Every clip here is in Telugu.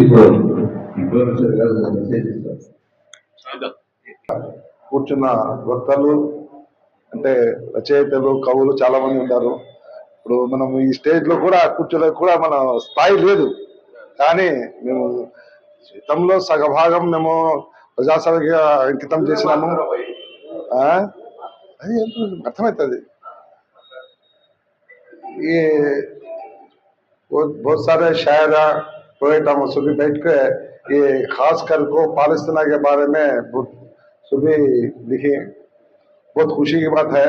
ఇప్పుడు ఇన్ఫర్మేషన్ గారు మెసేజ్ ఇస్తారు కూర్చున్న వక్తలు అంటే రచయితలు కవులు చాలా మంది ఉన్నారు ఇప్పుడు మనం ఈ స్టేజ్ లో కూడా కూర్చోలే కూడా మన స్థాయి లేదు కానీ మేము జీతంలో సగభాగం మేము ప్రజాసేవకి అంకితం చేసినాము ఆ? అది ఏంటో అర్థమవుతుంది ये बहुत बहुत सारे शायर पोएट हम सुबह बैठ के ये खास कर को पालस्तीना के बारे में सुबह लिखे। बहुत खुशी की बात है।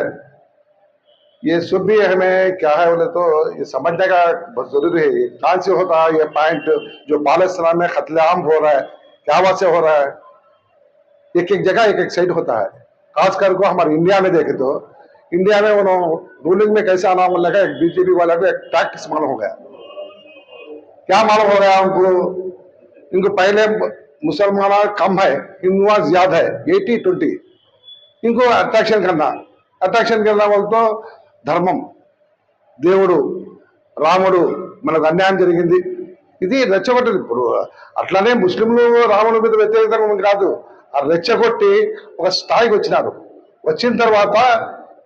ये सुबह हमें क्या है बोले तो ये समझने का बहुत ज़रूरी है। कहाँ से होता है ये पॉइंट जो पालस्तीना में कत्लेआम हो रहा है, क्या वजह से हो रहा है? एक एक जगह एक एक साइड होता है। खासकर को हमारे इंडिया में देखे तो इंडिया में उन्होंने रूलिंग में कैसे आना लगा एक बीजेपी वाला को एक टैक्स मालूम हो गया। क्या मालूम हो गया उनको इनको पहले मुसलमान कम है हिंदुआ ज्यादा है एटी ट्वेंटी इनको अट्रैक्शन करना अट्रैक्शन करना बोल तो ధర్మం దేవుడు రాముడు మనకు అన్యాయం జరిగింది ఇది రెచ్చగొట్టదు ఇప్పుడు అట్లానే ముస్లింలు రాముడి మీద వ్యతిరేకంగా ఉంది కాదు ఆ రెచ్చగొట్టి ఒక స్థాయికి వచ్చినారు వచ్చిన తర్వాత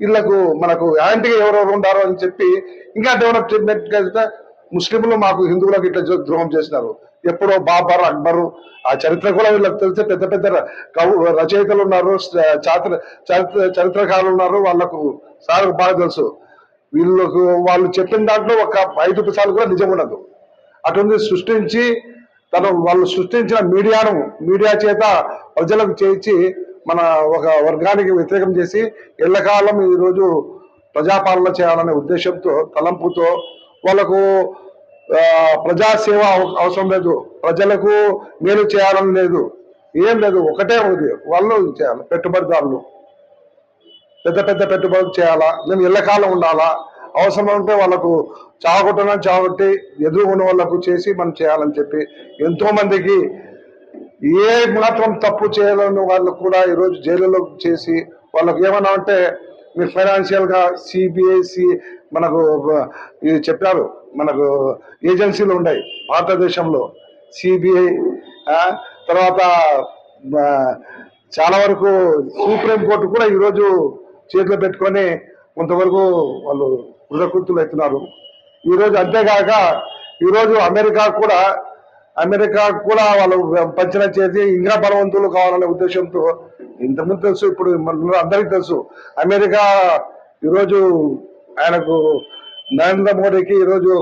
వీళ్ళకు మనకు యాంటీగా ఎవరెవరు ఉండారు అని చెప్పి ఇంకా డెవలప్మెంట్ అయితే ముస్లింలు మాకు హిందువులకు ఇట్లా ద్రోహం చేసినారు. ఎప్పుడో బాబర్ అక్బరు ఆ చరిత్ర కూడా వీళ్ళకి తెలిసే పెద్ద పెద్ద కవు రచయితలు ఉన్నారు స- చాత్ర చరిత్ర చరిత్రకారులు ఉన్నారు వాళ్ళకు సార్ బాగా తెలుసు. వీళ్ళకు వాళ్ళు చెప్పిన దాంట్లో ఒక ఐదు పిసాలు కూడా నిజం ఉండదు. అటువంటి సృష్టించి తను వాళ్ళు సృష్టించిన మీడియాను మీడియా చేత ప్రజలకు చేయించి మన ఒక వర్గానికి వ్యతిరేకం చేసి ఎల్లకాలం ఈరోజు ప్రజాపాలన చేయాలనే ఉద్దేశంతో తలంపుతో వాళ్ళకు ప్రజాసేవ అవ- అవసరం లేదు. ప్రజలకు మేలు చేయాలని లేదు. ఏం లేదు. ఒకటే ఉంది. వాళ్ళు చేయాలి. పెట్టుబడిదారులు. పెద్ద పెద్ద పెట్టుబడులు చేయాలా? మేము ఎల్లకాలం ఉండాలా? అవసరం ఉంటే వాళ్ళకు చావగొట్టడం చావగొట్టి ఎదురు ఉన్న వాళ్ళకు చేసి మనం చేయాలని చెప్పి ఎంతో మందికి ఏ మాత్రం తప్పు చేయాలని వాళ్ళు కూడా ఈరోజు జైలులో చేసి వాళ్ళకి ఏమన్నా అంటే మీరు ఫైనాన్షియల్గా సిబిఐసి మనకు ఇది చెప్పారు. మనకు ఏజెన్సీలు ఉన్నాయి భారతదేశంలో సిబిఐ తర్వాత చాలా వరకు సుప్రీం కోర్టు కూడా ఈరోజు చేతిలో పెట్టుకొని కొంతవరకు వాళ్ళు కృతకృతులు అవుతున్నారు ఈరోజు అంతేకాక ఈరోజు అమెరికా కూడా అమెరికా కూడా వాళ్ళు పంచన చేసి ఇంకా బలవంతులు కావాలనే ఉద్దేశంతో ఇంతకుముందు తెలుసు ఇప్పుడు మన అందరికీ తెలుసు. అమెరికా ఈరోజు ఆయనకు నరేంద్ర మోడీకి ఈరోజు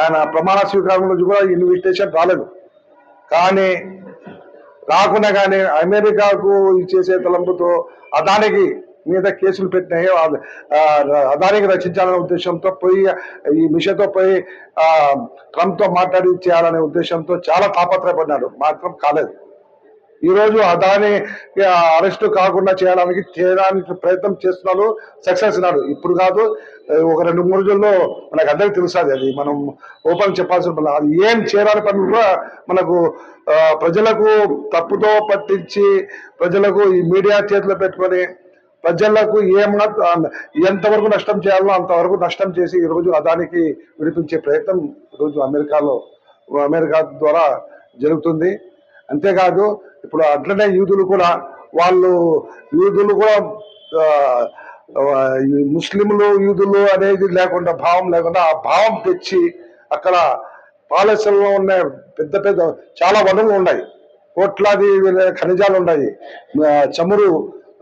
ఆయన ప్రమాణ స్వీకారం రోజు కూడా ఇన్విటేషన్ రాలేదు. కానీ రాకుండా కానీ అమెరికాకు చేసే తలంపుతో అదానికి మీద కేసులు పెట్టినాయి అదానికి రక్షించాలనే ఉద్దేశంతో పోయి ఈ మిషన్తో పోయి ట్రంప్తో మాట్లాడి చేయాలనే ఉద్దేశంతో చాలా తాపత్రయపడినాడు మాత్రం కాలేదు. ఈరోజు అదాని అరెస్ట్ కాకుండా చేయడానికి చేయడానికి ప్రయత్నం చేస్తున్నాడు సక్సెస్ ఉన్నాడు ఇప్పుడు కాదు ఒక రెండు మూడు రోజుల్లో మనకు అందరికి తెలుస్తుంది అది మనం ఓపెన్ చెప్పాల్సిన పని అది ఏం చేయాలని పని కూడా మనకు ప్రజలకు తప్పుతో పట్టించి ప్రజలకు ఈ మీడియా చేతిలో పెట్టుకొని ప్రజలకు ఏమాత్రం ఎంతవరకు నష్టం చేయాలో అంతవరకు నష్టం చేసి ఈ రోజు అదానికి విడిపించే ప్రయత్నం ఈరోజు అమెరికాలో అమెరికా ద్వారా జరుగుతుంది. అంతేకాదు ఇప్పుడు అట్లనే యూదులు కూడా వాళ్ళు యూదులు కూడా ముస్లింలు యూదులు అనేది లేకుండా భావం లేకుండా ఆ భావం తెచ్చి అక్కడ పాలసీల్లో ఉన్న పెద్ద పెద్ద చాలా వనరులు ఉన్నాయి. కోట్లాది ఖనిజాలు ఉన్నాయి. చమురు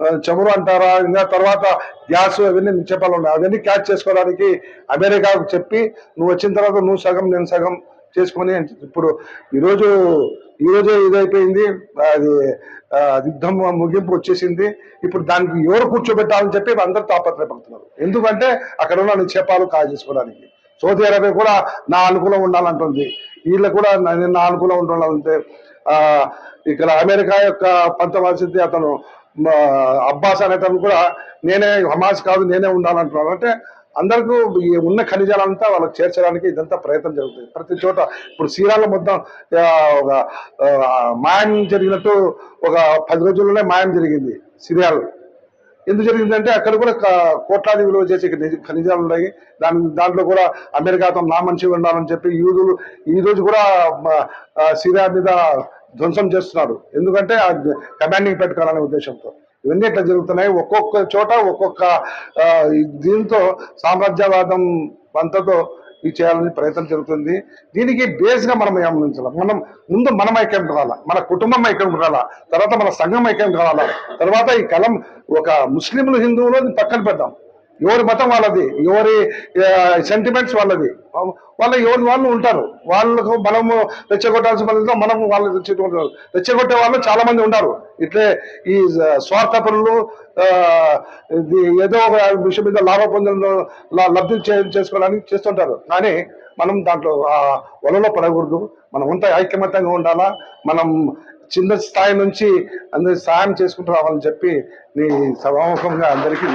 చమురు అంటారా? ఇంకా తర్వాత గ్యాస్ అవన్నీ నిక్షేపాలు ఉన్నాయి. అవన్నీ క్యాచ్ చేసుకోవడానికి అమెరికాకు చెప్పి నువ్వు వచ్చిన తర్వాత నువ్వు సగం నేను సగం చేసుకొని ఇప్పుడు ఈరోజు ఈరోజే ఇదైపోయింది. అది యుద్ధం ముగింపు వచ్చేసింది. ఇప్పుడు దానికి ఎవరు కూర్చోబెట్టాలని చెప్పి అందరూ తాపత్రయపడుతున్నారు. ఎందుకంటే అక్కడ ఉన్న నిక్షేపాలు కాల్ చేసుకోవడానికి. సౌదీ అరేబియా కూడా నా అనుకూలం ఉండాలంటుంది. వీళ్ళు కూడా నా- అనుకూలం ఉండాలంటే ఇక్కడ అమెరికా యొక్క పంతవాల్సింది అతను అబ్బాస్ అనేతను కూడా నేనే హమాస్ కాదు నేనే ఉండాలంటున్నాను అంటే అందరికీ ఉన్న ఖనిజాలంతా వాళ్ళకి చేర్చడానికి ఇదంతా ప్రయత్నం జరుగుతుంది. ప్రతి చోట ఇప్పుడు సీరాలో మొత్తం ఒక మాయం జరిగినట్టు ఒక పది రోజుల్లోనే మాయం జరిగింది సిరియాలో. ఎందుకు జరిగిందంటే అక్కడ కూడా కోట్లాది విలువ చేసే ఖనిజాలు ఉన్నాయి. దాని దాంట్లో కూడా అమెరికాతో నా మనిషి ఉండాలని చెప్పి యూదులు ఈ రోజు కూడా సిరియా మీద ధ్వంసం చేస్తున్నారు. ఎందుకంటే ఆ కమాండింగ్ పెట్టుకోవాలనే ఉద్దేశంతో. ఇవన్నీ ఇట్లా జరుగుతున్నాయి? ఒక్కొక్క చోట ఒక్కొక్క దీంతో సామ్రాజ్యవాదం పంతతో ఇది చేయాలని ప్రయత్నం జరుగుతుంది. దీనికి బేస్గా మనం ఏమనించాలి? మనం ముందు మనం ఐక్యం కావాలా? మన కుటుంబం ఐక్యం కావాలా? తర్వాత మన సంఘం ఐక్యం కావాలా? తర్వాత ఈ కలం ఒక ముస్లింలు హిందువులు అది పక్కన పెడదాం. ఎవరి మతం వాళ్ళది ఎవరి సెంటిమెంట్స్ వాళ్ళది. వాళ్ళ ఎవరి వాళ్ళు ఉంటారు. వాళ్ళకు మనము రెచ్చగొట్టాల్సిన పనితో మనం వాళ్ళు రెచ్చగొట్టారు రెచ్చగొట్టే వాళ్ళు చాలా మంది ఉన్నారు ఇట్లే ఈ స్వార్థ పనులు ఏదో ఒక విషయం మీద లాభ పొందడం లబ్ధి చే- చేసుకోవడానికి చేస్తుంటారు. కానీ మనం దాంట్లో ఆ వలలో పడకూడదు. మనం ఉంటే ఐక్యమత్యంగా ఉండాలా? మనం చిన్న స్థాయి నుంచి అందరి సాయం చేసుకుంటూ రావాలని చెప్పి నీ సభాముఖంగా అందరికీ